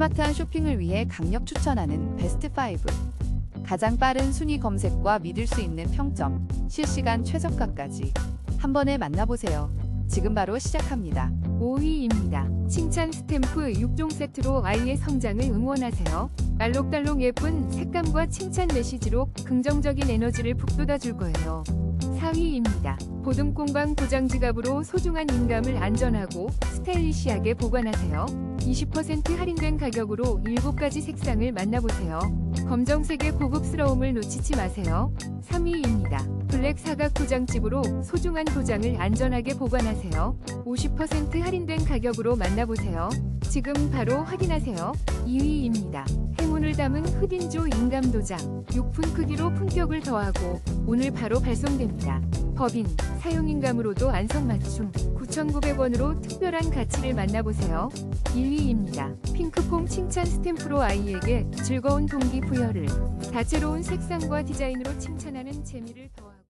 스마트한 쇼핑을 위해 강력 추천하는 베스트 5. 가장 빠른 순위 검색과 믿을 수 있는 평점, 실시간 최저가까지 한 번에 만나보세요. 지금 바로 시작합니다. 5위입니다. 칭찬 스탬프 6종 세트로 아이의 성장을 응원하세요. 알록달록 예쁜 색감과 칭찬 메시지로 긍정적인 에너지를 북돋아줄 거예요. 4위입니다. 보듬공방 고장 지갑으로 소중한 인감을 안전하고 스타일리시하게 보관하세요. 20% 할인된 가격으로 7가지 색상을 만나보세요. 검정색의 고급스러움을 놓치지 마세요. 3위입니다. 블랙 사각 도장집으로 소중한 도장을 안전하게 보관하세요. 50% 할인된 가격으로 만나보세요. 지금 바로 확인하세요. 2위입니다. 행운을 담은 흑인조 인감 도장. 6분 크기로 품격을 더하고 오늘 바로 발송됩니다. 법인, 사용인감으로도 안성맞춤 9,900원으로 특별한 가치를 만나보세요. 1위입니다. 핑크퐁 칭찬 스탬프로 아이에게 즐거운 동기 부여를 다채로운 색상과 디자인으로 칭찬하는 재미를 더하고